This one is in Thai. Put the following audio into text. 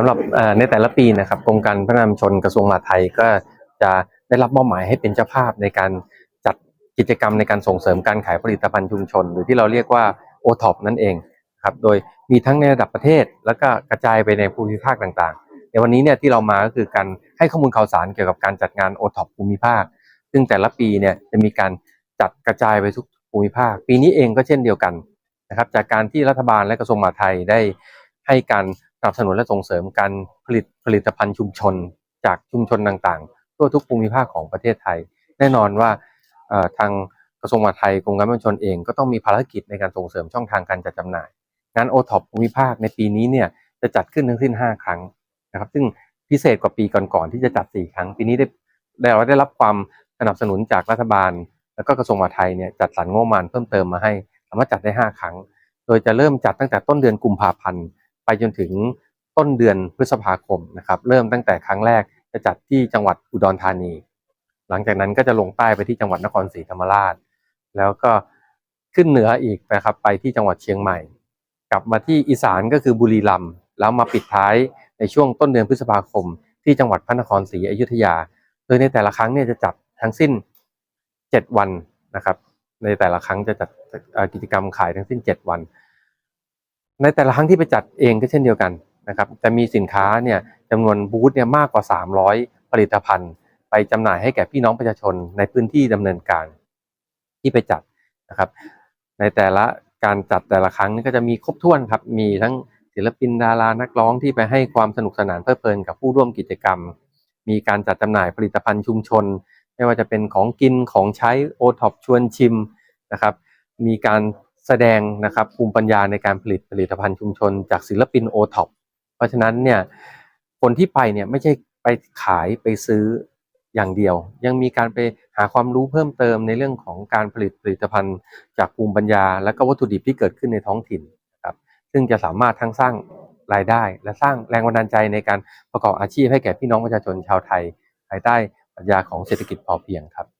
สำหรับในแต่ละปีนะครับกรมการพัฒนาชุมชนกระทรวงมหาดไทยก็จะได้รับมอบหมายให้เป็นเจ้าภาพในการจัดกิจกรรมในการส่งเสริมการขายผลิตภัณฑ์ชุมชน หรือที่เราเรียกว่า o t o p นั่นเองครับโดยมีทั้งในระดับประเทศ แล้วก็กระจายไปในภูมิภาคต่างๆ ในวันนี้เนี่ยที่เรามาก็คือการให้ข้อมูลข่าวสารเกี่ยวกับการจัดงาน o t o p ภูมิภาค ซึ่งแต่ละปีเนี่ยจะมีการจัดกระจายไปทุกภูมิภาค ปีนี้เองก็เช่นเดียวกันนะครับจากการที่รัฐบาลและกระทรวงมหาดไทยได้ ให้การสนับสนุนและส่งเสริมการผลิตผลิตภัณฑ์ชุมชน จากชุมชนต่างๆ ทั่วทุกภูมิภาคของประเทศไทย แน่นอนว่าทางกระทรวงมหาดไทยกรมการพัฒนาชุมชนเองก็ต้องมีภารกิจในการส่งเสริมช่องทางการจัดจำหน่าย งานโอท็อปภูมิภาคในปีนี้เนี่ยจะจัดขึ้นทั้งสิ้น 5 ครั้งนะครับซึ่งพิเศษกว่าปีก่อนๆที่จะจัด 4 ครั้ง ปีนี้ได้ได้เราได้รับความสนับสนุนจากรัฐบาล แล้วก็กระทรวงมหาดไทยเนี่ยจัดสรรงบประมาณเพิ่มเติมมาให้สามารถจัดได้ 5 ครั้ง โดยจะเริ่มจัดตั้งแต่ต้นเดือนกุมภาพันธ์ ไปจนถึงต้นเดือนพฤษภาคมนะครับเริ่มตั้งแต่ครั้งแรกจะจัดที่จังหวัดอุดรธานี หลังจากนั้นก็จะลงใต้ไปที่จังหวัดนครศรีธรรมราช แล้วก็ขึ้นเหนืออีกนะครับไปที่จังหวัดเชียงใหม่ กลับมาที่อีสานก็คือบุรีรัมย์แล้วมาปิดท้ายในช่วงต้นเดือนพฤษภาคม ที่จังหวัดพระนครศรีอยุธยา โดยในแต่ละครั้งเนี่ยจะจัดทั้งสิ้น 7 วันนะครับ ในแต่ละครั้งจะจัดกิจกรรมขายทั้งสิ้น 7 วัน ในแต่ละครั้งที่ไปจัดเองก็เช่นเดียวกันนะครับจะมีสินค้าเนี่ยจำนวนบูธเนี่ยมากกว่า 300 ผลิตภัณฑ์ ไปจำหน่ายให้แก่พี่น้องประชาชนในพื้นที่ดำเนินการที่ไปจัดนะครับในแต่ละการจัดแต่ละครั้งก็จะมีครบถ้วนครับมีทั้งศิลปินดารานักร้องที่ไปให้ความสนุกสนานเพลิดเพลินกับผู้ร่วมกิจกรรม มีการจัดจำหน่ายผลิตภัณฑ์ชุมชน ไม่ว่าจะเป็นของกินของใช้โอท็อปชวนชิมนะครับมีการ แสดงนะครับภูมิปัญญาในการผลิตผลิตภัณฑ์ชุมชน จากศิลปินโอท็อปเพราะฉะนั้นเนี่ยคนที่ไปเนี่ยไม่ใช่ไปขายไปซื้ออย่างเดียว ยังมีการไปหาความรู้เพิ่มเติมในเรื่องของการผลิตผลิตภัณฑ์ จากภูมิปัญญา และก็วัตถุดิบที่เกิดขึ้นในท้องถิ่นครับซึ่งจะสามารถทั้งสร้างรายได้ และสร้างแรงบันดาลใจในการประกอบอาชีพให้แก่พี่น้องประชาชนชาวไทย ภายใต้ปรัชญาของเศรษฐกิจพอเพียงครับ